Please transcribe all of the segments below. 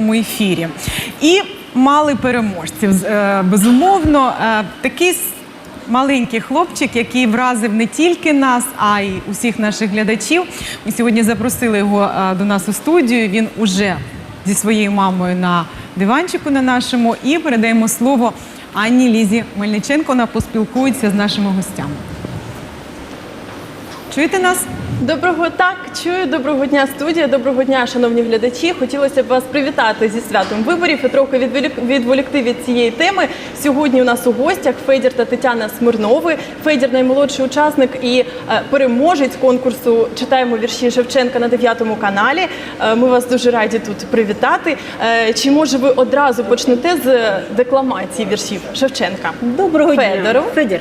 прямому ефірі. І мали переможців. Е, Безумовно, е, такий маленький хлопчик, який вразив не тільки нас, а й усіх наших глядачів. Ми сьогодні запросили його е, до нас у студію. Він уже зі своєю мамою на диванчику на нашому і передаємо слово Анні Лізі Мельниченко. Вона поспілкується з нашими гостями. Чуєте нас? Доброго так, чую. Доброго дня, студія. Доброго дня, шановні глядачі. Хотілося б вас привітати зі святом виборів і трохи відволік- відволікти від цієї теми. Сьогодні у нас у гостях Федір та Тетяна Смирнови. Федір наймолодший учасник і е, переможець конкурсу Читаємо вірші Шевченка на 9 каналі. Е, Ми вас дуже раді тут привітати. Е, Чи може ви одразу почнете з декламації віршів Шевченка? Доброго Федору. дня. Федір.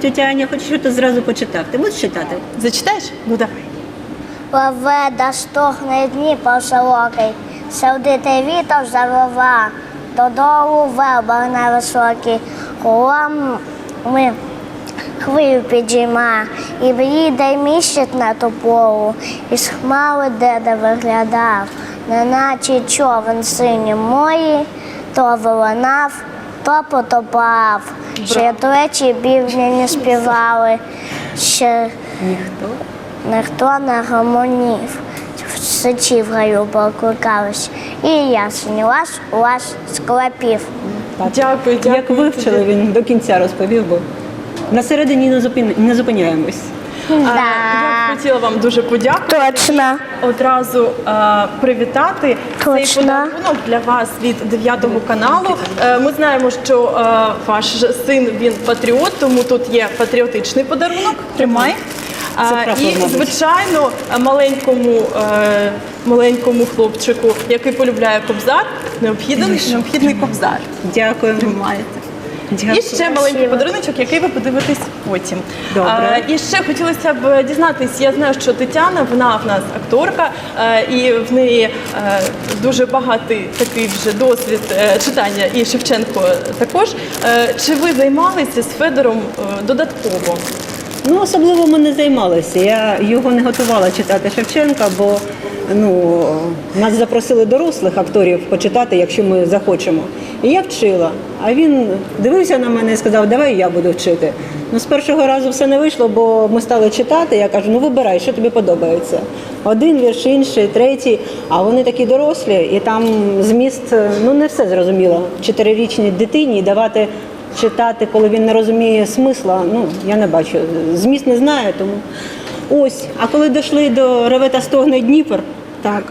Тетя Аня, хочу, щоб ти зразу почитав. Ти будеш читати? Зачитаєш? Ну давай. Лаведа стогне Дніпро широкий, сердитий вітер завива, додолу верба на високий, колом ми хвилю підійма, і блідий місяць на тополу, і з хмари деда виглядав, неначе човен синій мої, то вилинав, то потопав. Ще тричі бівні не співали, ще Ніхто. Ніхто не гомонів, сичі в гаю покликались, і ясень вас у вас склепів. Дякую, дякую. Як вивчили, він до кінця розповів, бо на середині не зупиняємось. А, Я б хотіла вам дуже подякувати. Точно. Одразу а, привітати цей Точно. подарунок для вас від 9 каналу. Е, Ми знаємо, що е, ваш син він патріот, тому тут є патріотичний подарунок. Тримай. А, Це прапор, і мабуть. звичайно, маленькому е, маленькому хлопчику, який полюбляє кобзар, необхідний необхідний кобзар. Дякуємо. Маєте. Дякую. І ще маленький подаруночок, який ви подивитесь потім. Добре. А, і ще хотілося б дізнатись. Я знаю, що Тетяна, вона в нас акторка, е, і в неї е, дуже багатий такий вже досвід е, читання, і Шевченко також. Е, Чи ви займалися з Федором е, додатково? Ну, особливо ми не займалися. Я його не готувала читати Шевченка, бо ну, нас запросили дорослих акторів почитати, якщо ми захочемо. І я вчила. А він дивився на мене і сказав, давай я буду вчити. Ну, з першого разу все не вийшло, бо ми стали читати. Я кажу, ну вибирай, що тобі подобається. Один вірш, інший, третій. А вони такі дорослі, і там зміст, ну не все зрозуміло. Чотирирічній дитині давати читати, коли він не розуміє смисла, ну я не бачу. Зміст не знаю, тому ось. А коли дійшли до ревета стогне Дніпр, так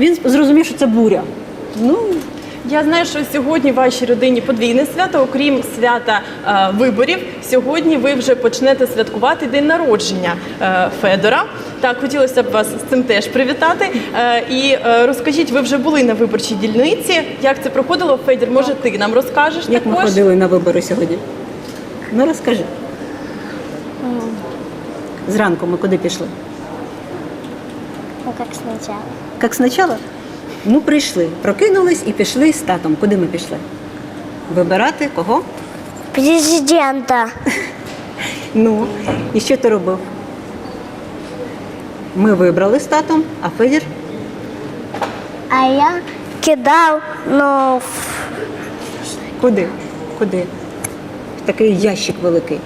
він зрозумів, що це буря. Ну Я знаю, що сьогодні в вашій родині подвійне свято, окрім свята е, виборів. Сьогодні ви вже почнете святкувати день народження е, Федора. Так, хотілося б вас з цим теж привітати. Е, і е, розкажіть, ви вже були на виборчій дільниці. Як це проходило? Федір, може, ти нам розкажеш як ми ходили на вибори сьогодні? Ну розкажи. Зранку ми куди пішли? Ну, як спочатку. Як спочатку? Ну, прийшли, прокинулись і пішли з татом. Куди ми пішли? Вибирати кого? Президента. Ну, і що ти робив? Ми вибрали з татом, а Федір А я кидав, ну, куди? Куди? Такий ящик великий.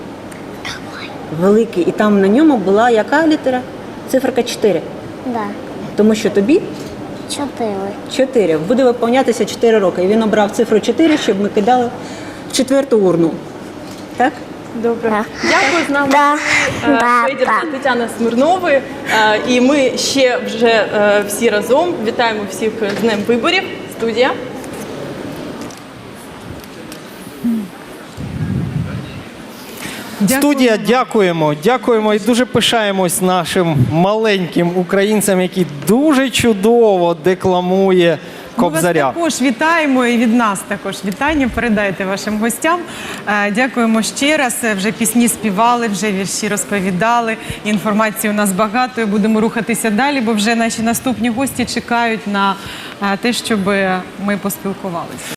Великий. І там на ньому була яка літера? Циферка 4. да, Тому що тобі чотири. Чотири. Буде виповнятися чотири роки. І він обрав цифру чотири, щоб ми кидали в четверту урну. Так? Добре. Так. Дякую з нами. Да, е, да, Федір да. Тетяна Смирнови. Е, І ми ще вже е, всі разом вітаємо всіх з Днем виборів. Студія. Дякую. Студія, дякуємо, дякуємо і дуже пишаємось нашим маленьким українцям, які дуже чудово декламує Ми вас Кобзаря. також вітаємо і від нас також вітання. Передайте вашим гостям. Е, Дякуємо ще раз. Е, Вже пісні співали, вже вірші розповідали. Інформації у нас багато. і Будемо рухатися далі, бо вже наші наступні гості чекають на е, те, щоб ми поспілкувалися.